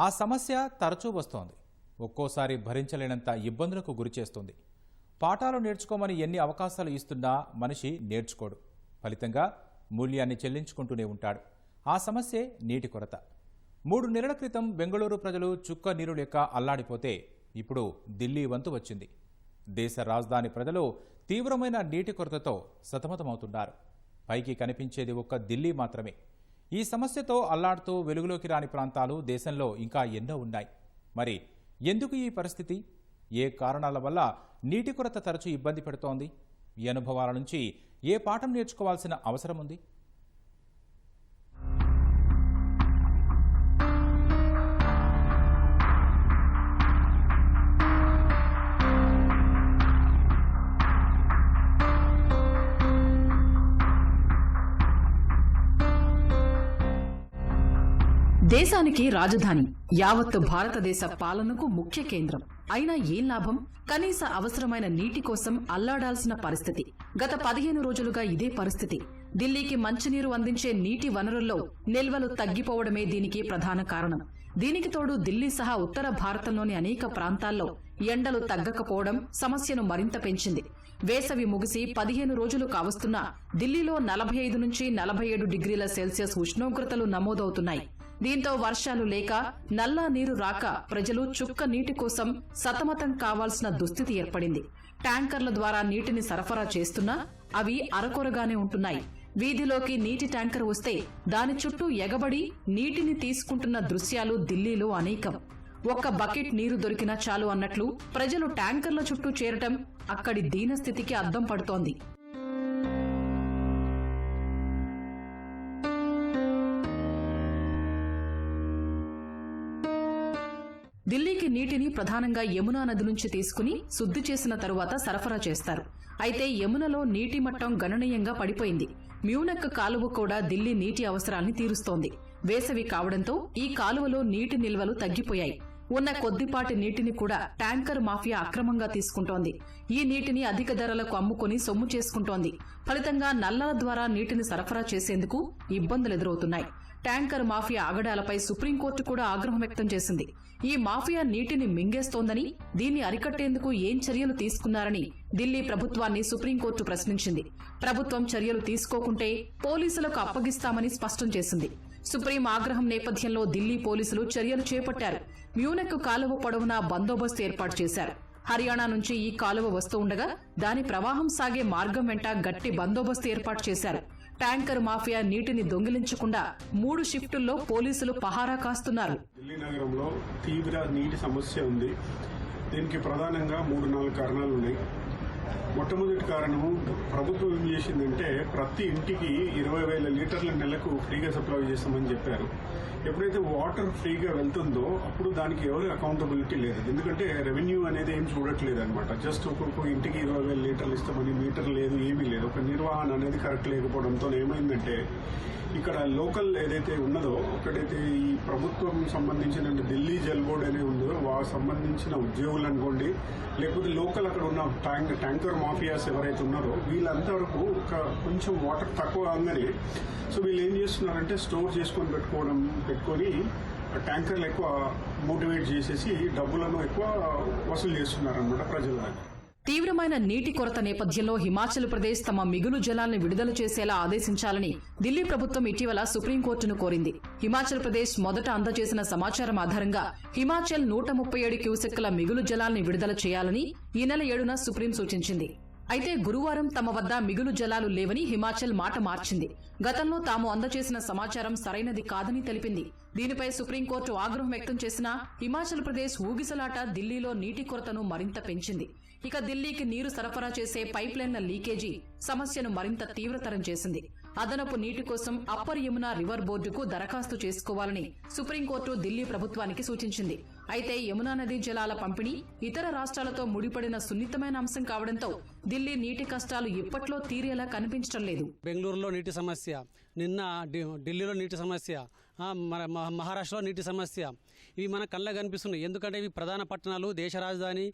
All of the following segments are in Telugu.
ఆ సమస్య తరచూ వస్తోంది. ఒక్కోసారి భరించలేనంత ఇబ్బందులకు గురిచేస్తుంది పాఠాలు నేర్చుకోమని ఎన్ని అవకాశాలు ఇస్తున్నా మనిషి నేర్చుకోడు. ఫలితంగా మూల్యాన్ని చెల్లించుకుంటూనే ఉంటాడు. ఆ సమస్యే నీటి కొరత. మూడు నెలల క్రితం బెంగళూరు ప్రజలు చుక్క నీరు లెక్క అల్లాడిపోతే ఇప్పుడు ఢిల్లీ వంతు వచ్చింది. దేశ రాజధాని ప్రజలు తీవ్రమైన నీటి కొరతతో సతమతమవుతున్నారు. పైకి కనిపించేది ఒక్క ఢిల్లీ మాత్రమే. ఈ సమస్యతో అల్లాడుతూ వెలుగులోకి రాని ప్రాంతాలు దేశంలో ఇంకా ఎన్నో ఉన్నాయి. మరి ఎందుకు ఈ పరిస్థితి? ఏ కారణాల వల్ల నీటి కొరత తరచూ ఇబ్బంది పెడుతోంది? ఈ అనుభవాల నుంచి ఏ పాఠం నేర్చుకోవాల్సిన అవసరం ఉంది? దేశానికి రాజధాని. యావత్తు భారతదేశ పాలనకు ముఖ్య కేంద్రం. అయినా ఏం లాభం? కనీస అవసరమైన నీటి కోసం అల్లాడాల్సిన పరిస్థితి. గత పదిహేను రోజులుగా ఇదే పరిస్థితి. ఢిల్లీకి మంచినీరు అందించే నీటి వనరుల్లో నిల్వలు తగ్గిపోవడమే దీనికి ప్రధాన కారణం. దీనికి తోడు ఢిల్లీ సహా ఉత్తర భారతంలోని అనేక ప్రాంతాల్లో ఎండలు తగ్గకపోవడం సమస్యను మరింత పెంచింది. వేసవి ముగిసి పదిహేను రోజులు కావస్తున్నా ఢిల్లీలో నలభై ఐదు నుంచి నలభై ఏడు డిగ్రీల సెల్సియస్ ఉష్ణోగ్రతలు నమోదవుతున్నాయి. దీంతో వర్షాలు లేక నల్లా నీరు రాక ప్రజలు చుక్క నీటి కోసం సతమతం కావాల్సిన దుస్థితి ఏర్పడింది. ట్యాంకర్ల ద్వారా నీటిని సరఫరా చేస్తున్నా అవి అరకొరగానే ఉంటున్నాయి. వీధిలోకి నీటి ట్యాంకర్ వస్తే దాని చుట్టూ ఎగబడి నీటిని తీసుకుంటున్న దృశ్యాలు ఢిల్లీలో అనేకం. ఒక్క బకెట్ నీరు దొరికినా చాలు అన్నట్లు ప్రజలు ట్యాంకర్ల చుట్టూ చేరటం అక్కడి దీనస్థితికి అద్దం పడుతోంది. ఢిల్లీకి నీటిని ప్రధానంగా యమునా నది నుంచి తీసుకుని శుద్ధి చేసిన తరువాత సరఫరా చేస్తారు. అయితే యమునలో నీటి మట్టం గణనీయంగా పడిపోయింది. మ్యూనక్ కాలువ కూడా ఢిల్లీ నీటి అవసరాల్ని తీరుస్తోంది. వేసవి కావడంతో ఈ కాలువలో నీటి నిల్వలు తగ్గిపోయాయి. ఉన్న కొద్దిపాటి నీటిని కూడా ట్యాంకర్ మాఫియా అక్రమంగా తీసుకుంటోంది. ఈ నీటిని అధిక ధరలకు అమ్ముకుని సొమ్ము చేసుకుంటోంది. ఫలితంగా నల్లల ద్వారా నీటిని సరఫరా చేసేందుకు ఇబ్బందులు ఎదురవుతున్నాయి ట్యాంకర్ మాఫియా ఆగడాలపై సుప్రీంకోర్టు కూడా ఆగ్రహం వ్యక్తం చేసింది. ఈ మాఫియా నీటిని మింగేస్తోందని దీన్ని అరికట్టేందుకు ఏం చర్యలు తీసుకున్నారని ఢిల్లీ ప్రభుత్వాన్ని సుప్రీంకోర్టు ప్రశ్నించింది. ప్రభుత్వం చర్యలు తీసుకోకుంటే పోలీసులకు అప్పగిస్తామని స్పష్టం చేసింది. సుప్రీం ఆగ్రహం నేపథ్యంలో ఢిల్లీ పోలీసులు చర్యలు చేపట్టారు. మ్యూనక్ కాలువ పొడవునా బందోబస్తు ఏర్పాటు చేశారు. హర్యానా నుంచి ఈ కాలువ వస్తూ ఉండగా దాని ప్రవాహం సాగే మార్గం వెంట గట్టి బందోబస్తు ఏర్పాటు చేశారు. ట్యాంకర్ మాఫియా నీటిని దొంగిలించకుండా మూడు షిఫ్టుల్లో పోలీసులు పహారా కాస్తున్నారు. ఢిల్లీ నగరంలో తీవ్ర నీటి సమస్య ఉంది. దీనికి ప్రధానంగా మూడు నాలుగు కారణాలు ఉన్నాయి. మొట్టమొదటి కారణము ప్రభుత్వం ఏం చేసిందంటే ప్రతి ఇంటికి ఇరవై వేల లీటర్ల నెలకు ఫ్రీగా సప్లై చేస్తామని చెప్పారు. ఎప్పుడైతే వాటర్ ఫ్రీగా వెళ్తుందో అప్పుడు దానికి ఎవరు అకౌంటబిలిటీ లేదు. ఎందుకంటే రెవెన్యూ అనేది ఏం చూడట్లేదు అనమాట జస్ట్ ఒక్కొక్క ఇంటికి ఇరవై వేల మీటర్లు ఇస్తామని మీటర్ లేదు ఏమీ లేదు. ఒక నిర్వహణ అనేది కరెక్ట్ లేకపోవడంతో ఏమైందంటే ఇక్కడ లోకల్ ఏదైతే ఉన్నదో ఒకటైతే ఈ ప్రభుత్వం సంబంధించిన ఢిల్లీ జల్ బోర్డ్ అనేది ఉందో వారు సంబంధించిన ఉద్యోగులు అనుకోండి లేకపోతే లోకల్ అక్కడ ఉన్న ట్యాంక్ ట్యాంకర్ మాఫియాస్ ఎవరైతే ఉన్నారో వీళ్ళంతా వరకు ఒక కొంచెం వాటర్ తక్కువ అవగానే సో వీళ్ళు ఏం చేస్తున్నారంటే స్టోర్ చేసుకొని పెట్టుకోవడం పెట్టుకొని ట్యాంకర్లు ఎక్కువ మోటివేట్ చేసేసి డబ్బులను ఎక్కువ వసూలు చేస్తున్నారనమాట ప్రజల. తీవ్రమైన నీటి కొరత నేపథ్యంలో హిమాచల్ ప్రదేశ్ తమ మిగులు జలాలను విడుదల చేసేలా ఆదేశించాలని ఢిల్లీ ప్రభుత్వం ఇటీవల సుప్రీంకోర్టును కోరింది. హిమాచల్ ప్రదేశ్ మొదట అందజేసిన సమాచారం ఆధారంగా హిమాచల్ నూట ముప్పై ఏడు క్యూసెక్కుల మిగులు జలాలను విడుదల చేయాలని ఈ నెల ఏడున సుప్రీం సూచించింది. అయితే గురువారం తమ వద్ద మిగులు జలాలు లేవని హిమాచల్ మాట మార్చింది. గతంలో తాము అందజేసిన సమాచారం సరైనది కాదని తెలిపింది. దీనిపై సుప్రీంకోర్టు ఆగ్రహం వ్యక్తం చేసినా హిమాచల్ ప్రదేశ్ ఊగిసలాట ఢిల్లీలో నీటి కొరతను మరింత పెంచింది. ఇక ఢిల్లీకి నీరు సరఫరా చేసే పైప్లైన్ల లీకేజీ సమస్యను మరింత తీవ్రతరం చేసింది. అదనపు నీటి కోసం అప్పర్ యమునా రివర్ బోర్డుకు దరఖాస్తు చేసుకోవాలని సుప్రీంకోర్టు ఢిల్లీ ప్రభుత్వానికి సూచించింది. అయితే యమునా నదీ జలాల పంపిణీ ఇతర రాష్ట్రాలతో ముడిపడిన సున్నితమైన అంశం కావడంతో దిల్లీ నీటి కష్టాలు ఇప్పట్లో తీరేలా కనిపించడం లేదు. బెంగళూరులో నీటి సమస్య నిన్న ఢిల్లీలో నీటి సమస్య మన మహారాష్ట్రలో నీటి సమస్య. ఇవి మన కళ్ళ కనిపిస్తున్నాయి. ఎందుకంటే ఇవి ప్రధాన పట్టణాలు దేశ రాజధాని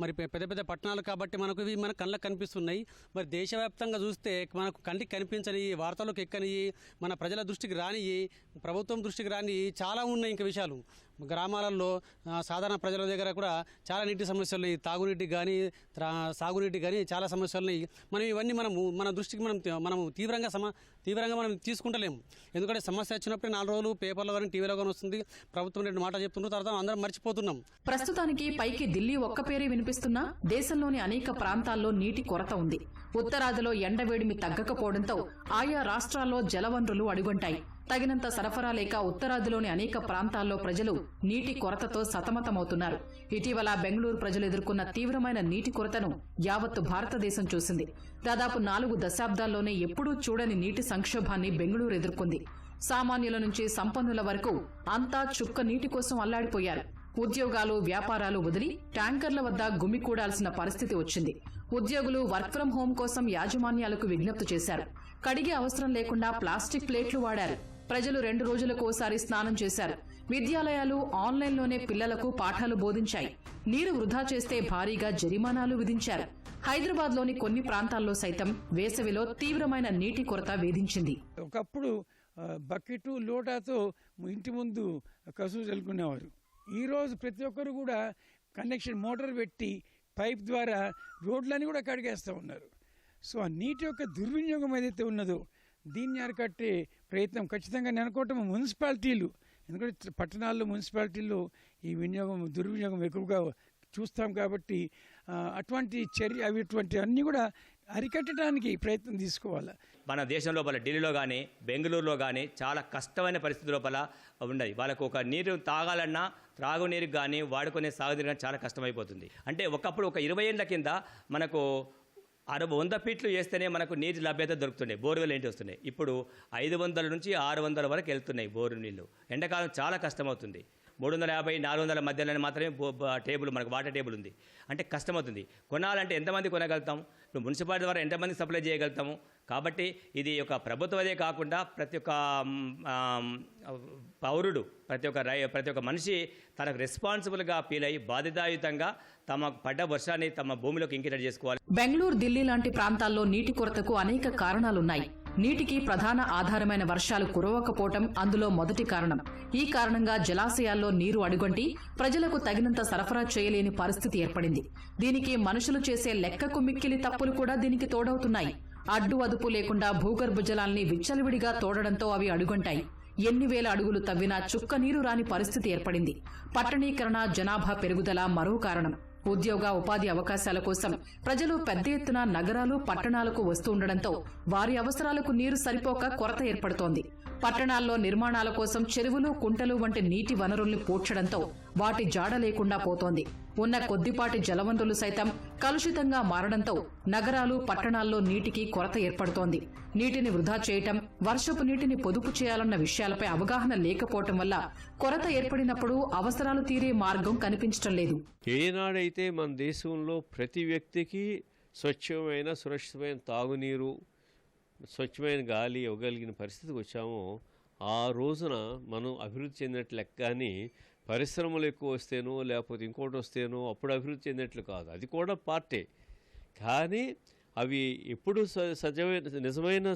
మరి పెద్ద పెద్ద పట్టణాలు కాబట్టి మనకు ఇవి మన కళ్ళకు కనిపిస్తున్నాయి. మరి దేశవ్యాప్తంగా చూస్తే మనకు కంటికి కనిపించని వార్తలకు ఎక్కని మన ప్రజల దృష్టికి రాని ప్రభుత్వం దృష్టికి రాని చాలా ఉన్నాయి ఇంకా విషయాలు. గ్రామాలలో సాధారణ ప్రజల దగ్గర కూడా చాలా నీటి సమస్యలు తాగునీటికి కానీ సాగునీటి కానీ చాలా సమస్యలు మనం ఇవన్నీ మనము మన దృష్టికి మనం మనం తీవ్రంగా సమ తీవ్రంగా మనం తీసుకుంటలేము. ఎందుకంటే సమస్య వచ్చినప్పుడు నాలుగు రోజులు పేపర్లో కానీ టీవీలో కానీ వస్తుంది. ప్రభుత్వం రెండు మాట చెప్తున్నారు తర్వాత అందరం మర్చిపోతున్నాం. ప్రస్తుతానికి పైకి ఢిల్లీ ఒక్క పేరే వినిపిస్తున్నా దేశంలోని అనేక ప్రాంతాల్లో నీటి కొరత ఉంది. ఉత్తరాదిలో ఎండవేడిమి తగ్గకపోవడంతో ఆయా రాష్ట్రాల్లో జలవనరులు అడుగంటాయి. తగినంత సరఫరా లేక ఉత్తరాదిలోని అనేక ప్రాంతాల్లో ప్రజలు నీటి కొరతతో సతమతమవుతున్నారు. ఇటీవల బెంగళూరు ప్రజలు ఎదుర్కొన్న తీవ్రమైన నీటి కొరతను యావత్తు భారతదేశం చూసింది. దాదాపు నాలుగు దశాబ్దాల్లోనే ఎప్పుడూ చూడని నీటి సంక్షోభాన్ని బెంగళూరు ఎదుర్కొంది. సామాన్యుల నుంచి సంపన్నుల వరకు అంతా చుక్క నీటి కోసం అల్లాడిపోయారు. ఉద్యోగాలు వ్యాపారాలు వదిలి ట్యాంకర్ల వద్ద గుమికూడాల్సిన పరిస్థితి వచ్చింది. ఉద్యోగులు వర్క్ ఫ్రం హోం కోసం యాజమాన్యాలకు విజ్ఞప్తి చేశారు. కడిగే అవసరం లేకుండా ప్లాస్టిక్ ప్లేట్లు వాడారు. ప్రజలు రెండు రోజులకోసారి స్నానం చేశారు. విద్యాలయాలు ఆన్లైన్లోనే పిల్లలకు పాఠాలు బోధించాయి. నీరు వృధా చేస్తే భారీగా జరిమానాలు విధించారు. హైదరాబాద్లోని కొన్ని ప్రాంతాల్లో సైతం వేసవిలో తీవ్రమైన నీటి కొరత వేధించింది. ఒకప్పుడు బకెట్ లోటాతో ఇంటి ముందు కసువు చల్లుకునేవారు ఈరోజు ప్రతి ఒక్కరు కూడా కనెక్షన్ మోటార్ పెట్టి పైప్ ద్వారా రోడ్లన్నీ కూడా కడిగేస్తూ ఉన్నారు. సో ఆ నీటి యొక్క దుర్వినియోగం ఏదైతే ఉన్నదో దీన్ని అరికట్టే ప్రయత్నం ఖచ్చితంగా నేను అనుకోవటం మున్సిపాలిటీలు. ఎందుకంటే పట్టణాల్లో మున్సిపాలిటీల్లో ఈ వినియోగం దుర్వినియోగం ఎక్కువగా చూస్తాం కాబట్టి అటువంటి చర్య అవి ఇటువంటి అన్నీ కూడా అరికట్టడానికి ప్రయత్నం తీసుకోవాలి. మన దేశం లోపల ఢిల్లీలో కానీ బెంగళూరులో కానీ చాలా కష్టమైన పరిస్థితి లోపల ఉన్నది. వాళ్ళకు ఒక నీరు తాగాలన్నా త్రాగునీరు కానీ వాడుకునే సాగునీరు కానీ చాలా కష్టమైపోతుంది. అంటే ఒకప్పుడు ఒక ఇరవై ఏళ్ళ కింద మనకు అరవై వంద ఫీట్లు వేస్తేనే మనకు నీటి లభ్యత దొరుకుతున్నాయి బోర్వెల్ ఏంటి వస్తున్నాయి? ఇప్పుడు ఐదు వందల నుంచి ఆరు వందల వరకు వెళ్తున్నాయి బోరు నీళ్ళు ఎండాకాలం చాలా కష్టమవుతుంది. మూడు వందల యాభై నాలుగు వందల మధ్యలో మాత్రమే టేబుల్ మనకు వాటర్ టేబుల్ ఉంది. అంటే కష్టమవుతుంది. కొనాలంటే ఎంతమంది కొనగలుగుతాం? మున్సిపాలిటీ ద్వారా ఎంతమంది సప్లై చేయగలుగుతాము? కాబట్టి ఇది ఒక ప్రభుత్వదే కాకుండా ప్రతి ఒక్క పౌరుడు ప్రతి ఒక్క రై ప్రతి ఒక్క మనిషి తనకు రెస్పాన్సిబుల్గా ఫీల్ అయ్యి బాధితాయుతంగా తమ పడ్డ వర్షాన్ని తమ భూమిలోకి ఇంకిటెడ్ చేసుకోవాలి. బెంగళూరు ఢిల్లీ లాంటి ప్రాంతాల్లో నీటి కొరతకు అనేక కారణాలున్నాయి. నీటికి ప్రధాన ఆధారమైన వర్షాలు కురవకపోవటం అందులో మొదటి కారణం. ఈ కారణంగా జలాశయాల్లో నీరు అడుగొంటి ప్రజలకు తగినంత సరఫరా చేయలేని పరిస్థితి ఏర్పడింది. దీనికి మనుషులు చేసే లెక్కకు మిక్కిలి తప్పులు కూడా దీనికి తోడవుతున్నాయి. అడ్డు అదుపు లేకుండా భూగర్భ జలాల్ని విచ్చలవిడిగా తోడడంతో అవి అడుగంటాయి. ఎన్ని వేల అడుగులు తవ్వినా చుక్క నీరు రాని పరిస్థితి ఏర్పడింది. పట్టణీకరణ జనాభా పెరుగుదల మరో కారణం. ఉద్యోగ ఉపాధి అవకాశాల కోసం ప్రజలు పెద్ద ఎత్తున నగరాలు పట్టణాలకు వస్తూ ఉండడంతో వారి అవసరాలకు నీరు సరిపోక కొరత ఏర్పడుతోంది. పట్టణాల్లో నిర్మాణాల కోసం చెరువులు కుంటలు వంటి నీటి వనరుల్ని పూడ్చడంతో వాటి జాడ లేకుండా పోతోంది. ఉన్న కొద్దిపాటి జలవనరులు సైతం కలుషితంగా మారడంతో నగరాలు పట్టణాల్లో నీటికి కొరత ఏర్పడుతోంది. నీటిని వృధా చేయటం వర్షపు నీటిని పొదుపు చేయాలన్న విషయాలపై అవగాహన లేకపోవటం వల్ల కొరత ఏర్పడినప్పుడు అవసరాలు తీరే మార్గం కనిపించటం లేదు. ఏనాడైతే మన దేశంలో ప్రతి వ్యక్తికి స్వచ్ఛమైన సురక్షితమైన తాగునీరు స్వచ్ఛమైన గాలి ఇవ్వగలిగిన పరిస్థితికి వచ్చామో ఆ రోజున మనం అభివృద్ధి చెందినట్లు లెక్క కానీ పరిశ్రమలు ఎక్కువ వస్తేనో లేకపోతే ఇంకోటి వస్తేనో అప్పుడు అభివృద్ధి చెందినట్లు కాదు. అది కూడా పార్టే. కానీ అవి ఎప్పుడు స- సజమైన నిజమైన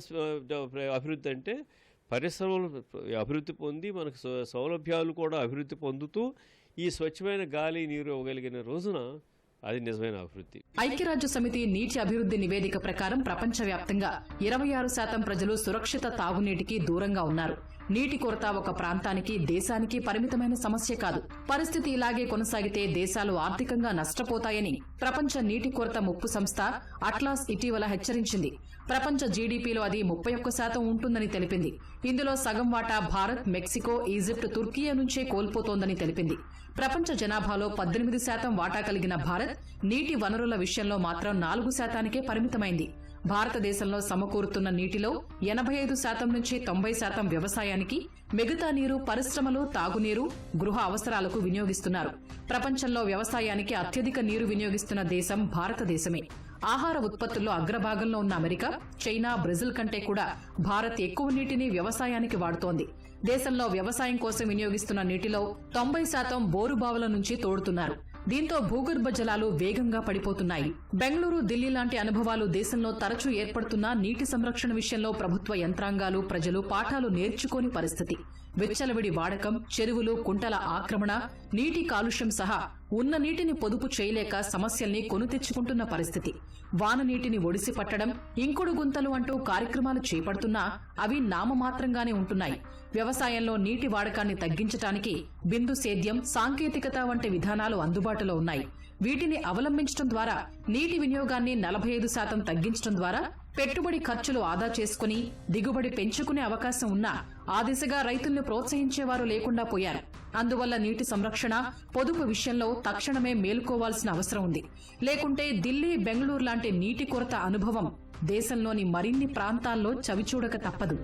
అభివృద్ధి అంటే పరిశ్రమలు అభివృద్ధి పొంది మనకు సౌలభ్యాలు కూడా అభివృద్ధి పొందుతూ ఈ స్వచ్ఛమైన గాలి నీరు ఇవ్వగలిగిన రోజున అది నిజమైన అభివృద్ధి. ఐక్యరాజ్య సమితి నీటి అభివృద్ధి నివేదిక ప్రకారం ప్రపంచవ్యాప్తంగా ఇరవై ఆరు శాతం ప్రజలు సురక్షిత తాగునీటికి దూరంగా ఉన్నారు. నీటి కొరత ఒక ప్రాంతానికి దేశానికి పరిమితమైన సమస్య కాదు. పరిస్థితి ఇలాగే కొనసాగితే దేశాలు ఆర్థికంగా నష్టపోతాయని ప్రపంచ నీటి కొరత ముప్పు సంస్థ అట్లాస్ ఇటీవల హెచ్చరించింది. ప్రపంచ జీడీపీలో అది ముప్పై ఒక్క శాతం ఉంటుందని తెలిపింది. ఇందులో సగం వాటా భారత్ మెక్సికో ఈజిప్ట్ తుర్కియా నుంచే కోల్పోతోందని తెలిపింది. ప్రపంచ జనాభాలో పద్దెనిమిది శాతం వాటా కలిగిన భారత్ నీటి వనరుల విషయంలో మాత్రం నాలుగు శాతానికే పరిమితమైంది. భారతదేశంలో సమకూరుతున్న నీటిలో ఎనభై ఐదు శాతం నుంచి తొంభై శాతం వ్యవసాయానికి మిగతా నీరు పరిశ్రమలు తాగునీరు గృహ అవసరాలకు వినియోగిస్తున్నారు. ప్రపంచంలో వ్యవసాయానికి అత్యధిక నీరు వినియోగిస్తున్న దేశం భారతదేశమే. ఆహార ఉత్పత్తుల్లో అగ్రభాగంలో ఉన్న అమెరికా చైనా బ్రెజిల్ కంటే కూడా భారత్ ఎక్కువ నీటిని వ్యవసాయానికి వాడుతోంది. దేశంలో వ్యవసాయం కోసం వినియోగిస్తున్న నీటిలో తొంభై శాతం బోరుబావుల నుంచి తోడుతున్నారు. దీంతో భూగర్భ జలాలు వేగంగా పడిపోతున్నాయి. బెంగళూరు ఢిల్లీ లాంటి అనుభవాలు దేశంలో తరచూ ఏర్పడుతున్న నీటి సంరక్షణ విషయంలో ప్రభుత్వ యంత్రాంగాలు ప్రజలు పాఠాలు నేర్చుకోని పరిస్థితి. వెచ్చలవిడి వాడకం చెరువులు కుంటల ఆక్రమణ నీటి కాలుష్యం సహా ఉన్న నీటిని పొదుపు చేయలేక సమస్యల్ని కొను తెచ్చుకుంటున్న పరిస్థితి. వాన నీటిని ఒడిసి పట్టడం ఇంకుడు గుంతలు అంటూ కార్యక్రమాలు చేపడుతున్నా అవి నామమాత్రంగానే ఉంటున్నాయి. వ్యవసాయంలో నీటి వాడకాన్ని తగ్గించటానికి బిందు సేద్యం సాంకేతికత వంటి విధానాలు అందుబాటులో ఉన్నాయి. వీటిని అవలంబించడం ద్వారా నీటి వినియోగాన్ని నలభై ఐదు శాతం తగ్గించడం ద్వారా పెట్టుబడి ఖర్చులు ఆదా చేసుకుని దిగుబడి పెంచుకునే అవకాశం ఉన్నా ఆ దిశగా రైతుల్ని ప్రోత్సహించేవారు లేకుండా పోయారు. అందువల్ల నీటి సంరక్షణ పొదుపు విషయంలో తక్షణమే మేల్కోవాల్సిన అవసరం ఉంది. లేకుంటే ఢిల్లీ బెంగళూరు లాంటి నీటి కొరత అనుభవం దేశంలోని మరిన్ని ప్రాంతాల్లో చవిచూడక తప్పదు.